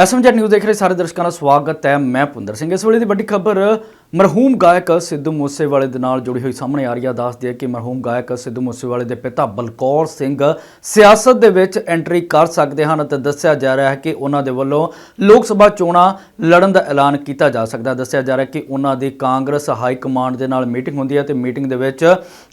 SMG news ਦੇਖ ਰਹੇ ਸਾਰੇ ਦਰਸ਼ਕਾਂ ਦਾ ਸਵਾਗਤ ਹੈ। ਮੈਂ ਪੁੰਦਰ ਸਿੰਘ। ਇਸ ਵੇਲੇ ਦੀ ਵੱਡੀ ਖਬਰ ਮਰਹੂਮ ਗਾਇਕ ਸਿੱਧੂ ਮੂਸੇਵਾਲੇ ਦੇ ਨਾਲ ਜੁੜੀ ਹੋਈ ਸਾਹਮਣੇ ਆ ਰਹੀ ਹੈ ਦੱਸਦੀ ਹੈ ਕਿ ਮਰਹੂਮ ਗਾਇਕ ਸਿੱਧੂ ਮੂਸੇਵਾਲੇ ਦੇ ਪਿਤਾ ਬਲਕੌਰ ਸਿੰਘ ਸਿਆਸਤ ਦੇ ਵਿੱਚ ਐਂਟਰੀ ਕਰ ਸਕਦੇ ਹਨ ਅਤੇ ਦੱਸਿਆ ਜਾ ਰਿਹਾ ਹੈ ਕਿ ਉਹਨਾਂ ਦੇ ਵੱਲੋਂ ਲੋਕ ਸਭਾ ਚੋਣਾਂ ਲੜਨ ਦਾ ਐਲਾਨ ਕੀਤਾ ਜਾ ਸਕਦਾ ਦੱਸਿਆ ਜਾ ਰਿਹਾ ਕਿ ਉਹਨਾਂ ਦੀ ਕਾਂਗਰਸ ਹਾਈ ਕਮਾਂਡ ਦੇ ਨਾਲ ਮੀਟਿੰਗ ਹੁੰਦੀ ਹੈ ਤੇ ਮੀਟਿੰਗ ਦੇ ਵਿੱਚ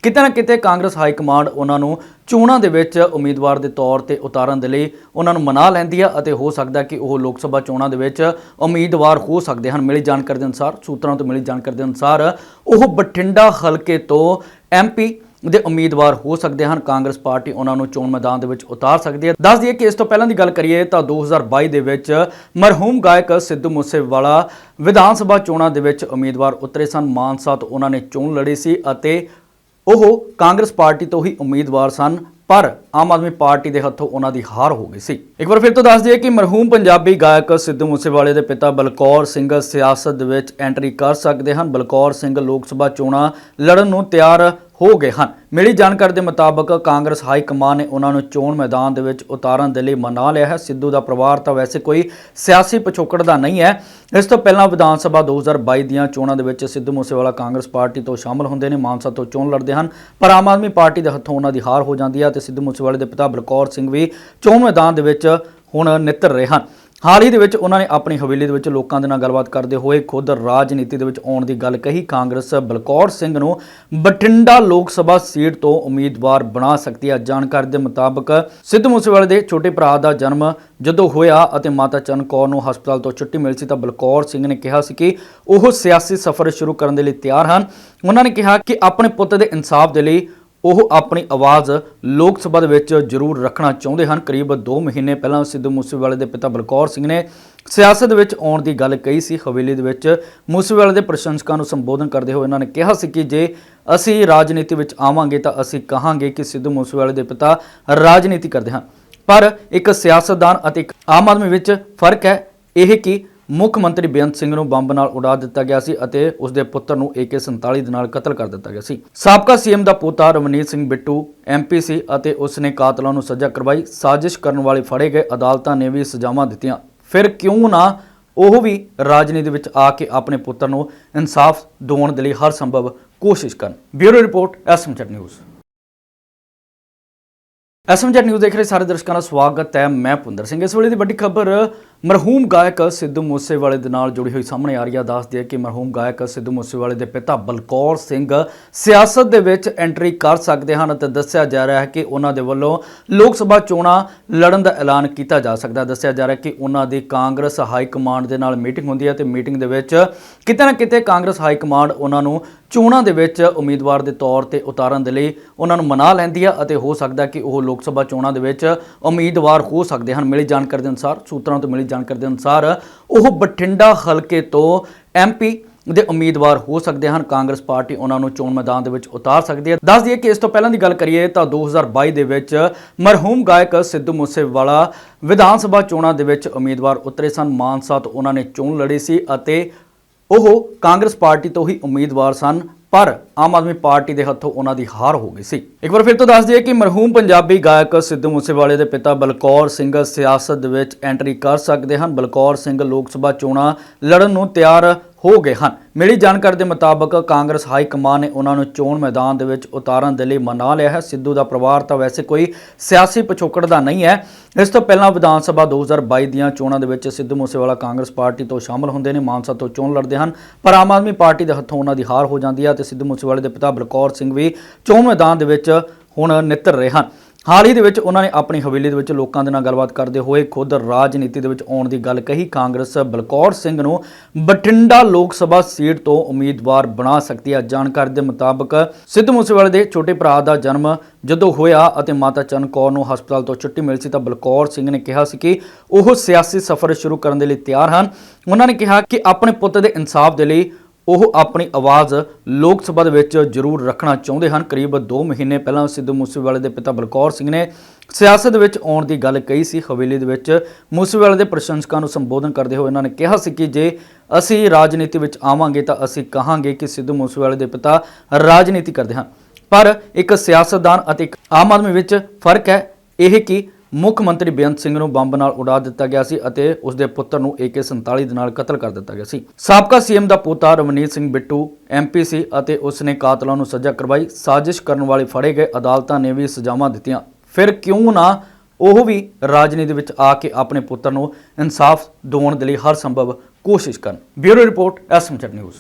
ਕਿਤੇ ਨਾ ਕਿਤੇ ਕਾਂਗਰਸ ਹਾਈ ਕਮਾਂਡ ਉਹਨਾਂ ਨੂੰ ਚੋਣਾਂ ਦੇ ਵਿੱਚ ਉਮੀਦਵਾਰ ਦੇ ਤੌਰ ਤੇ ਉਤਾਰਨ ਦੇ ਲਈ ਉਹਨਾਂ ਨੂੰ ਮਨਾ ਲੈਂਦੀ ਹੈ ਅਤੇ ਹੋ ਸਕਦਾ ਕਿ ਉਹ ਲੋਕ ਸਭਾ ਚੋਣਾਂ ਦੇ ਵਿੱਚ ਉਮੀਦਵਾਰ ਹੋ ਸਕਦੇ ਹਨ। ਮਿਲੀ ਜਾਣਕਾਰੀ ਦੇ ਅਨੁਸਾਰ ਸੂਤਰਾਂ ਤੋਂ ਮਿਲੀ ਜਾਣਕਾਰੀ ਦੇ ਅਨੁਸਾਰ ਉਹ ਬਠਿੰਡਾ ਹਲਕੇ ਤੋਂ ਐਮਪੀ ਦੇ ਉਮੀਦਵਾਰ ਹੋ ਸਕਦੇ ਹਨ। ਕਾਂਗਰਸ ਪਾਰਟੀ ਉਹਨਾਂ ਨੂੰ ਚੋਣ ਮੈਦਾਨ ਦੇ ਵਿੱਚ ਉਤਾਰ ਸਕਦੀ ਹੈ। ਦੱਸ ਦਈਏ ਕਿ ਇਸ ਤੋਂ ਪਹਿਲਾਂ ਦੀ ਗੱਲ ਕਰੀਏ ਤਾਂ 2022 ਦੇ ਵਿੱਚ ਮਰਹੂਮ ਗਾਇਕ ਸਿੱਧੂ ਮੂਸੇਵਾਲਾ ਵਿਧਾਨ ਸਭਾ ਚੋਣਾਂ ਦੇ ਵਿੱਚ ਉਮੀਦਵਾਰ ਉਤਰੇ ਸਨ। ਮਾਨਸਾ ਤੋਂ ਉਹਨਾਂ ਨੇ ਚੋਣ ਲੜੀ ਸੀ ਅਤੇ ਉਹ ਕਾਂਗਰਸ ਪਾਰਟੀ ਤੋਂ ਹੀ ਉਮੀਦਵਾਰ ਸਨ। ਪਰ ਆਮ ਆਦਮੀ ਪਾਰਟੀ ਦੇ ਹੱਥੋਂ ਉਹਨਾਂ ਦੀ ਹਾਰ ਹੋ ਗਈ ਸੀ। ਇੱਕ ਵਾਰ ਫਿਰ ਤੋਂ ਦੱਸ ਦਈਏ ਕਿ ਮਰਹੂਮ ਪੰਜਾਬੀ ਗਾਇਕ ਸਿੱਧੂ ਮੂਸੇਵਾਲੇ ਦੇ ਪਿਤਾ ਬਲਕੌਰ ਸਿੰਘ ਸਿਆਸਤ ਦੇ ਵਿੱਚ ਐਂਟਰੀ ਕਰ ਸਕਦੇ ਹਨ। ਬਲਕੌਰ ਸਿੰਘ ਲੋਕ ਸਭਾ ਚੋਣਾਂ ਲੜਨ ਨੂੰ ਤਿਆਰ ਹੋ ਗਏ ਹਨ। ਮਿਲੀ ਜਾਣਕਾਰੀ ਦੇ ਮੁਤਾਬਕ ਕਾਂਗਰਸ ਹਾਈ ਕਮਾਨ ਨੇ ਉਹਨਾਂ ਨੂੰ ਚੋਣ ਮੈਦਾਨ ਦੇ ਵਿੱਚ ਉਤਾਰਨ ਦੇ ਲਈ ਮਨਾ ਲਿਆ ਹੈ। ਸਿੱਧੂ ਦਾ ਪਰਿਵਾਰ ਤਾਂ ਵੈਸੇ ਕੋਈ ਸਿਆਸੀ ਪਿਛੋਕੜ ਦਾ ਨਹੀਂ ਹੈ। ਇਸ ਤੋਂ ਪਹਿਲਾਂ ਵਿਧਾਨ ਸਭਾ 2022 ਦੀਆਂ ਚੋਣਾਂ ਦੇ ਵਿੱਚ ਸਿੱਧੂ ਮੂਸੇਵਾਲਾ ਕਾਂਗਰਸ ਪਾਰਟੀ ਤੋਂ ਸ਼ਾਮਲ ਹੁੰਦੇ ਨੇ, ਮਾਨਸਾ ਤੋਂ ਚੋਣ ਲੜਦੇ ਹਨ। ਪਰ ਆਮ ਆਦਮੀ ਪਾਰਟੀ ਦੇ ਹੱਥੋਂ ਉਹਨਾਂ ਦੀ ਹਾਰ ਹੋ ਜਾਂਦੀ ਹੈ ਤੇ ਸਿੱਧੂ ਮੂਸੇਵਾਲੇ ਦੇ ਪਿਤਾ ਬਲਕੌਰ ਸਿੰਘ ਵੀ ਚੋਣ ਮੈਦਾਨ ਦੇ ਵਿੱਚ ਹੁਣ ਨਿੱਤਰ ਰਹੇ ਹਨ। ਹਾਲ ਹੀ ਦੇ ਵਿੱਚ ਉਹਨਾਂ ਨੇ ਆਪਣੀ ਹਵੇਲੀ ਦੇ ਵਿੱਚ ਲੋਕਾਂ ਦੇ ਨਾਲ ਗੱਲਬਾਤ ਕਰਦੇ ਹੋਏ ਖੁਦ ਰਾਜਨੀਤੀ ਦੇ ਵਿੱਚ ਆਉਣ ਦੀ ਗੱਲ ਕਹੀ। ਕਾਂਗਰਸ ਬਲਕੌਰ ਸਿੰਘ ਨੂੰ ਬਠਿੰਡਾ ਲੋਕ ਸਭਾ ਸੀਟ ਤੋਂ ਉਮੀਦਵਾਰ ਬਣਾ ਸਕਦੀ ਹੈ ਜਾਣਕਾਰੀ ਦੇ ਮੁਤਾਬਕ ਸਿੱਧੂ ਮੂਸੇਵਾਲੇ ਦੇ ਛੋਟੇ ਭਰਾ ਦਾ ਜਨਮ ਜਦੋਂ ਹੋਇਆ ਅਤੇ ਮਾਤਾ ਚਰਨ ਕੌਰ ਨੂੰ ਹਸਪਤਾਲ ਤੋਂ ਛੁੱਟੀ ਮਿਲੀ ਸੀ ਤਾਂ ਬਲਕੌਰ ਸਿੰਘ ਨੇ ਕਿਹਾ ਸੀ ਕਿ ਉਹ ਸਿਆਸੀ ਸਫ਼ਰ ਸ਼ੁਰੂ ਕਰਨ ਦੇ ਲਈ ਤਿਆਰ ਹਨ। ਉਹਨਾਂ ਨੇ ਕਿਹਾ ਕਿ ਆਪਣੇ ਪੁੱਤ ਦੇ ਇਨਸਾਫ ਦੇ ਲਈ ਉਹ ਆਪਣੀ ਆਵਾਜ਼ ਲੋਕ ਸਭਾ ਦੇ ਵਿੱਚ ਜ਼ਰੂਰ ਰੱਖਣਾ ਚਾਹੁੰਦੇ ਹਨ। ਕਰੀਬ 2 ਮਹੀਨੇ ਪਹਿਲਾਂ ਸਿੱਧੂ ਮੂਸੇਵਾਲੇ ਦੇ ਪਿਤਾ ਬਲਕੌਰ ਸਿੰਘ ਨੇ ਸਿਆਸਤ ਵਿੱਚ ਆਉਣ ਦੀ ਗੱਲ ਕਹੀ ਸੀ। ਹਵੇਲੀ ਦੇ ਵਿੱਚ ਮੂਸੇਵਾਲੇ ਦੇ ਪ੍ਰਸ਼ੰਸਕਾਂ ਨੂੰ ਸੰਬੋਧਨ ਕਰਦੇ ਹੋਏ ਉਹਨਾਂ ਨੇ ਕਿਹਾ ਸੀ ਕਿ ਜੇ ਅਸੀਂ ਰਾਜਨੀਤੀ ਵਿੱਚ ਆਵਾਂਗੇ ਤਾਂ ਅਸੀਂ ਕਹਾਂਗੇ ਕਿ ਸਿੱਧੂ ਮੂਸੇਵਾਲੇ ਦੇ ਪਿਤਾ ਰਾਜਨੀਤੀ ਕਰਦੇ ਹਨ। ਪਰ ਇੱਕ ਸਿਆਸਤਦਾਨ ਅਤੇ ਇੱਕ ਆਮ ਆਦਮੀ ਵਿੱਚ ਫ਼ਰਕ ਹੈ। ਇਹ ਕਿ ਮੁੱਖ ਮੰਤਰੀ ਬੇਅੰਤ ਸਿੰਘ ਨੂੰ ਬੰਬ ਨਾਲ ਉਡਾ ਦਿੱਤਾ ਗਿਆ ਸੀ ਅਤੇ ਉਸ ਦੇ ਪੁੱਤਰ ਨੂੰ AK47 ਦੇ ਨਾਲ ਕਤਲ ਕਰ ਦਿੱਤਾ ਗਿਆ ਸੀ। ਸਾਬਕਾ ਸੀਐਮ ਦਾ ਪੋਤਾ ਰਮਨੀਤ ਸਿੰਘ ਬਿੱਟੂ ਐਮਪੀ ਸੀ ਅਤੇ ਉਸ ਨੇ ਕਾਤਲਾਂ ਨੂੰ ਸਜ਼ਾ ਕਰਵਾਈ। ਸਾਜ਼ਿਸ਼ ਕਰਨ ਵਾਲੇ ਫੜੇ ਗਏ ਅਦਾਲਤਾਂ ਨੇ ਵੀ ਸਜ਼ਾਵਾਂ ਦਿੱਤੀਆਂ। ਫਿਰ ਕਿਉਂ ਨਾ ਉਹ ਵੀ ਰਾਜਨੀਤੀ ਵਿੱਚ ਆ ਕੇ ਆਪਣੇ ਪੁੱਤਰ ਨੂੰ ਇਨਸਾਫ ਦਿਵਾਉਣ ਦੇ ਲਈ ਹਰ ਸੰਭਵ ਕੋਸ਼ਿਸ਼ ਕਰਨ। ਬਿਊਰੋ ਰਿਪੋਰਟ ਐਸਐਮਜੈਟ ਨਿਊਜ਼। ਐਸਐਮਜੈਟ ਨਿਊਜ਼ ਦੇਖ ਰਹੇ ਸਾਰੇ ਦਰਸ਼ਕਾਂ ਦਾ ਸਵਾਗਤ ਹੈ। ਮੈਂ ਪੁੰਦਰ ਸਿੰਘ। ਇਸ ਵੇਲੇ ਦੀ ਵੱਡੀ ਖਬਰ ਮਰਹੂਮ ਗਾਇਕ ਸਿੱਧੂ ਮੂਸੇਵਾਲੇ ਦੇ ਨਾਲ ਜੁੜੀ ਹੋਈ ਸਾਹਮਣੇ ਆ ਰਹੀ ਹੈ ਦੱਸਦੀ ਹੈ ਕਿ ਮਰਹੂਮ ਗਾਇਕ ਸਿੱਧੂ ਮੂਸੇਵਾਲੇ ਦੇ ਪਿਤਾ ਬਲਕੌਰ ਸਿੰਘ ਸਿਆਸਤ ਦੇ ਵਿੱਚ ਐਂਟਰੀ ਕਰ ਸਕਦੇ ਹਨ ਅਤੇ ਦੱਸਿਆ ਜਾ ਰਿਹਾ ਹੈ ਕਿ ਉਹਨਾਂ ਦੇ ਵੱਲੋਂ ਲੋਕ ਸਭਾ ਚੋਣਾਂ ਲੜਨ ਦਾ ਐਲਾਨ ਕੀਤਾ ਜਾ ਸਕਦਾ ਹੈ। ਦੱਸਿਆ ਜਾ ਰਿਹਾ ਕਿ ਉਹਨਾਂ ਦੀ ਕਾਂਗਰਸ ਹਾਈ ਕਮਾਂਡ ਦੇ ਨਾਲ ਮੀਟਿੰਗ ਹੁੰਦੀ ਹੈ ਤੇ ਮੀਟਿੰਗ ਦੇ ਵਿੱਚ ਕਿਤੇ ਨਾ ਕਿਤੇ ਕਾਂਗਰਸ ਹਾਈ ਕਮਾਂਡ ਉਹਨਾਂ ਨੂੰ ਚੋਣਾਂ ਦੇ ਵਿੱਚ ਉਮੀਦਵਾਰ ਦੇ ਤੌਰ ਤੇ ਉਤਾਰਨ ਦੇ ਲਈ ਉਹਨਾਂ ਨੂੰ ਮਨਾ ਲੈਂਦੀ ਹੈ ਅਤੇ ਹੋ ਸਕਦਾ ਕਿ ਉਹ ਲੋਕ ਸਭਾ ਚੋਣਾਂ ਦੇ ਵਿੱਚ ਉਮੀਦਵਾਰ ਹੋ ਸਕਦੇ ਹਨ। ਮਿਲੀ ਜਾਣਕਾਰੀ ਦੇ ਅਨੁਸਾਰ ਸੂਤਰਾਂ ਤੋਂ ਮਿਲੀ ਜਾਣਕਾਰੀ ਦੇ ਅਨੁਸਾਰ ਉਹ ਬਠਿੰਡਾ ਹਲਕੇ ਤੋਂ ਐਮਪੀ ਦੇ ਉਮੀਦਵਾਰ ਹੋ ਸਕਦੇ ਹਨ। ਕਾਂਗਰਸ ਪਾਰਟੀ ਉਹਨਾਂ ਨੂੰ ਚੋਣ ਮੈਦਾਨ ਦੇ ਵਿੱਚ ਉਤਾਰ ਸਕਦੀ ਹੈ। ਦੱਸ ਦਈਏ ਕਿ ਇਸ ਤੋਂ ਪਹਿਲਾਂ ਦੀ ਗੱਲ ਕਰੀਏ ਤਾਂ 2022 ਦੇ ਵਿੱਚ ਮਰਹੂਮ ਗਾਇਕ ਸਿੱਧੂ ਮੂਸੇਵਾਲਾ ਵਿਧਾਨ ਸਭਾ ਚੋਣਾਂ ਦੇ ਵਿੱਚ ਉਮੀਦਵਾਰ ਉਤਰੇ ਸਨ। ਮਾਨਸਾ ਤੋਂ ਉਹਨਾਂ ਨੇ ਚੋਣ ਲੜੀ ਸੀ ਅਤੇ ਉਹ ਕਾਂਗਰਸ ਪਾਰਟੀ ਤੋਂ ਹੀ ਉਮੀਦਵਾਰ ਸਨ। ਪਰ ਆਮ ਆਦਮੀ ਪਾਰਟੀ ਦੇ ਹੱਥੋਂ ਉਹਨਾਂ ਦੀ ਹਾਰ ਹੋ ਗਈ ਸੀ। ਇੱਕ ਵਾਰ ਫਿਰ ਤੋਂ ਦੱਸ ਦਈਏ ਕਿ ਮਰਹੂਮ ਪੰਜਾਬੀ ਗਾਇਕ ਸਿੱਧੂ ਮੂਸੇਵਾਲੇ ਦੇ ਪਿਤਾ ਬਲਕੌਰ ਸਿੰਘ ਸਿਆਸਤ ਦੇ ਵਿੱਚ ਐਂਟਰੀ ਕਰ ਸਕਦੇ ਹਨ। ਬਲਕੌਰ ਸਿੰਘ ਲੋਕ ਸਭਾ ਚੋਣਾਂ ਲੜਨ ਨੂੰ ਤਿਆਰ ਹੋ ਗਏ ਹਨ। ਮਿਲੀ ਜਾਣਕਾਰੀ ਦੇ ਮੁਤਾਬਕ ਕਾਂਗਰਸ ਹਾਈ ਕਮਾਨ ਨੇ ਉਹਨਾਂ ਨੂੰ ਚੋਣ ਮੈਦਾਨ ਦੇ ਵਿੱਚ ਉਤਾਰਨ ਦੇ ਲਈ ਮਨਾ ਲਿਆ ਹੈ। ਸਿੱਧੂ ਦਾ ਪਰਿਵਾਰ ਤਾਂ ਵੈਸੇ ਕੋਈ ਸਿਆਸੀ ਪਿਛੋਕੜ ਦਾ ਨਹੀਂ ਹੈ। ਇਸ ਤੋਂ ਪਹਿਲਾਂ ਵਿਧਾਨ ਸਭਾ 2022 ਦੀਆਂ ਚੋਣਾਂ ਦੇ ਵਿੱਚ ਸਿੱਧੂ ਮੂਸੇਵਾਲਾ ਕਾਂਗਰਸ ਪਾਰਟੀ ਤੋਂ ਸ਼ਾਮਲ ਹੁੰਦੇ ਨੇ, ਮਾਨਸਾ ਤੋਂ ਚੋਣ ਲੜਦੇ ਹਨ। ਪਰ ਆਮ ਆਦਮੀ ਪਾਰਟੀ ਦੇ ਹੱਥੋਂ ਉਹਨਾਂ ਦੀ ਹਾਰ ਹੋ ਜਾਂਦੀ ਹੈ ਤੇ ਸਿੱਧੂ ਮੂਸੇਵਾਲੇ ਦੇ ਪਿਤਾ ਬਲਕੌਰ ਸਿੰਘ ਵੀ ਚੋਣ ਮੈਦਾਨ ਦੇ ਵਿੱਚ ਹੁਣ ਨਿੱਤਰ ਰਹੇ ਹਨ। ਹਾਲ ਹੀ ਦੇ ਵਿੱਚ ਉਹਨਾਂ ਨੇ ਆਪਣੀ ਹਵੇਲੀ ਦੇ ਵਿੱਚ ਲੋਕਾਂ ਦੇ ਨਾਲ ਗੱਲਬਾਤ ਕਰਦੇ ਹੋਏ ਖੁਦ ਰਾਜਨੀਤੀ ਦੇ ਵਿੱਚ ਆਉਣ ਦੀ ਗੱਲ ਕਹੀ। ਕਾਂਗਰਸ ਬਲਕੌਰ ਸਿੰਘ ਨੂੰ ਬਠਿੰਡਾ ਲੋਕ ਸਭਾ ਸੀਟ ਤੋਂ ਉਮੀਦਵਾਰ ਬਣਾ ਸਕਦੀ ਹੈ। ਜਾਣਕਾਰੀ ਦੇ ਮੁਤਾਬਕ ਸਿੱਧੂ ਮੂਸੇਵਾਲੇ ਦੇ ਛੋਟੇ ਭਰਾ ਦਾ ਜਨਮ ਜਦੋਂ ਹੋਇਆ ਅਤੇ ਮਾਤਾ ਚਰਨ ਕੌਰ ਨੂੰ ਹਸਪਤਾਲ ਤੋਂ ਛੁੱਟੀ ਮਿਲੀ ਸੀ ਤਾਂ ਬਲਕੌਰ ਸਿੰਘ ਨੇ ਕਿਹਾ ਸੀ ਕਿ ਉਹ ਸਿਆਸੀ ਸਫ਼ਰ ਸ਼ੁਰੂ ਕਰਨ ਦੇ ਲਈ ਤਿਆਰ ਹਨ। ਉਹਨਾਂ ਨੇ ਕਿਹਾ ਕਿ ਆਪਣੇ ਪੁੱਤ ਦੇ ਇਨਸਾਫ ਦੇ ਲਈ ਉਹ ਆਪਣੀ ਆਵਾਜ਼ ਲੋਕ ਸਭਾ ਦੇ ਵਿੱਚ ਜ਼ਰੂਰ ਰੱਖਣਾ ਚਾਹੁੰਦੇ ਹਨ। ਕਰੀਬ 2 ਮਹੀਨੇ ਪਹਿਲਾਂ ਸਿੱਧੂ ਮੂਸੇਵਾਲੇ ਦੇ ਪਿਤਾ ਬਲਕੌਰ ਸਿੰਘ ਨੇ ਸਿਆਸਤ ਵਿੱਚ ਆਉਣ ਦੀ ਗੱਲ ਕਹੀ ਸੀ। ਹਵੇਲੀ ਦੇ ਵਿੱਚ ਮੂਸੇਵਾਲੇ ਦੇ ਪ੍ਰਸ਼ੰਸਕਾਂ ਨੂੰ ਸੰਬੋਧਨ ਕਰਦੇ ਹੋਏ ਉਹਨਾਂ ਨੇ ਕਿਹਾ ਸੀ ਕਿ ਜੇ ਅਸੀਂ ਰਾਜਨੀਤੀ ਵਿੱਚ ਆਵਾਂਗੇ ਤਾਂ ਅਸੀਂ ਕਹਾਂਗੇ ਕਿ ਸਿੱਧੂ ਮੂਸੇਵਾਲੇ ਦੇ ਪਿਤਾ ਰਾਜਨੀਤੀ ਕਰਦੇ ਹਨ। ਪਰ ਇੱਕ ਸਿਆਸਤਦਾਨ ਅਤੇ ਇੱਕ ਆਮ ਆਦਮੀ ਵਿੱਚ ਫ਼ਰਕ ਹੈ। ਇਹ ਕਿ ਮੁੱਖ ਮੰਤਰੀ ਬੇਅੰਤ ਸਿੰਘ ਨੂੰ ਬੰਬ ਨਾਲ ਉਡਾ ਦਿੱਤਾ ਗਿਆ ਸੀ ਅਤੇ ਉਸ ਦੇ ਪੁੱਤਰ ਨੂੰ AK47 ਦੇ ਨਾਲ ਕਤਲ ਕਰ ਦਿੱਤਾ ਗਿਆ ਸੀ। ਸਾਬਕਾ ਸੀਐਮ ਦਾ ਪੋਤਾ ਰਵਨੀਤ ਸਿੰਘ ਬਿੱਟੂ ਐਮਪੀ ਸੀ ਅਤੇ ਉਸ ਨੇ ਕਾਤਲਾਂ ਨੂੰ ਸਜ਼ਾ ਕਰਵਾਈ। ਸਾਜ਼ਿਸ਼ ਕਰਨ ਵਾਲੇ ਫੜੇ ਗਏ ਅਦਾਲਤਾਂ ਨੇ ਵੀ ਸਜ਼ਾਵਾਂ ਦਿੱਤੀਆਂ। ਫਿਰ ਕਿਉਂ ਨਾ ਉਹ ਵੀ ਰਾਜਨੀਤੀ ਵਿੱਚ ਆ ਕੇ ਆਪਣੇ ਪੁੱਤਰ ਨੂੰ ਇਨਸਾਫ ਦਿਵਾਉਣ ਦੇ ਲਈ ਹਰ ਸੰਭਵ ਕੋਸ਼ਿਸ਼ ਕਰਨ। ਬਿਊਰੋ ਰਿਪੋਰਟ ਐਸਐਮਚੈਟ ਨਿਊਜ਼।